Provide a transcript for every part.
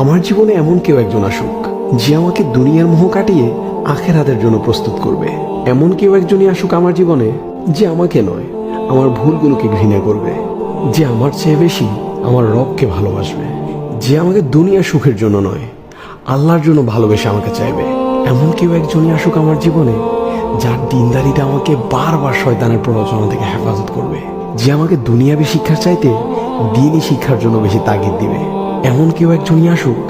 আমার জীবনে এমন কেউ একজন আসুক, যে আমাকে দুনিয়ার মোহ কাটিয়ে আখেরাতের জন্য প্রস্তুত করবে। এমন কেউ একজনই আসুক আমার জীবনে, যে আমাকে নয়, আমার ভুলগুলোকে ঘৃণা করবে, যে আমার চেয়ে বেশি আমার রবকে ভালোবাসবে, যে আমাকে দুনিয়া সুখের জন্য নয়, আল্লাহর জন্য ভালোবেসে আমাকে চাইবে। এমন কেউ একজনই আসুক আমার জীবনে, যার দিনদারিতে আমাকে বারবার শয়তানের প্ররোচনা থেকে হেফাজত করবে, যে আমাকে দুনিয়াবি শিক্ষার চাইতে দিনই শিক্ষার জন্য বেশি তাগিদ দিবে। এমন কেউ একজনই আসুক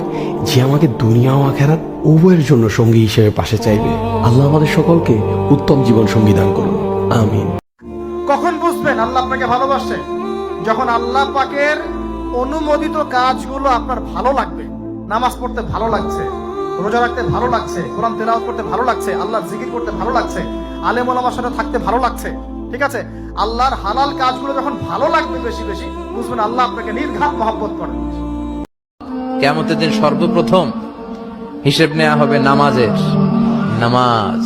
যে আমাকে দুনিয়া ও আখেরাত উভয়ের জন্য সঙ্গী হিসেবে পাশে চাইবে। আল্লাহ আমাদের সকলকে উত্তম জীবন সঙ্গী দান করুন। আমিন। কখন বুঝবেন আল্লাহ আপনাকে ভালোবাসে? যখন আল্লাহ পাকের অনুমোদিত কাজগুলো আপনার ভালো লাগবে, নামাজ পড়তে ভালো লাগছে, রোজা রাখতে ভালো লাগছে, কোরআন তেলাওয়াত করতে ভালো লাগছে আল্লাহ জিকির করতে ভালো লাগছে, আলেম ওলামার সাথে থাকতে ভালো লাগছে, ঠিক আছে? আল্লাহর হালাল কাজগুলো যখন ভালো লাগবে বেশি বেশি, বুঝবেন আল্লাহ আপনাকে নির্ঘাত মহব্বত করেন কেমতের দিন সর্বপ্রথম হিসেব নেওয়া হবে নামাজের। নামাজ।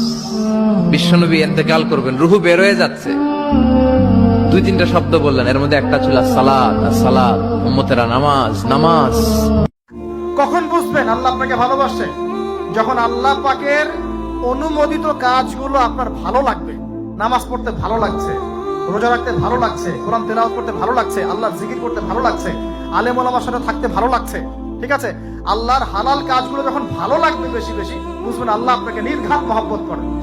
বিশ্বনবী এতেকাল করবেন, রুহু বের হয়ে যাচ্ছে। দুই তিনটা শব্দ বললেন, এর মধ্যে একটা ছিল সালাদ সালাদ নামাজ নামাজ। কখন বুঝবেন আল্লাহ আপনাকে ভালোবাসে? যখন আল্লাহ পাকের অনুমোদিত কাজগুলো আপনার ভালো লাগবে, নামাজ পড়তে ভালো লাগছে, রোজা রাখতে ভালো লাগছে, কোরআন তেলাওয়াত করতে ভালো লাগছে আল্লাহ জিকির করতে ভালো লাগছে, আলেম ওলামার সাথে থাকতে ভালো লাগছে ঠিক আছে? আল্লাহর হালাল কাজগুলো যখন ভালো লাগবে বেশি বেশি, বুঝবেন আল্লাহ আপনাকে নির্ঘাত মহব্বত করেন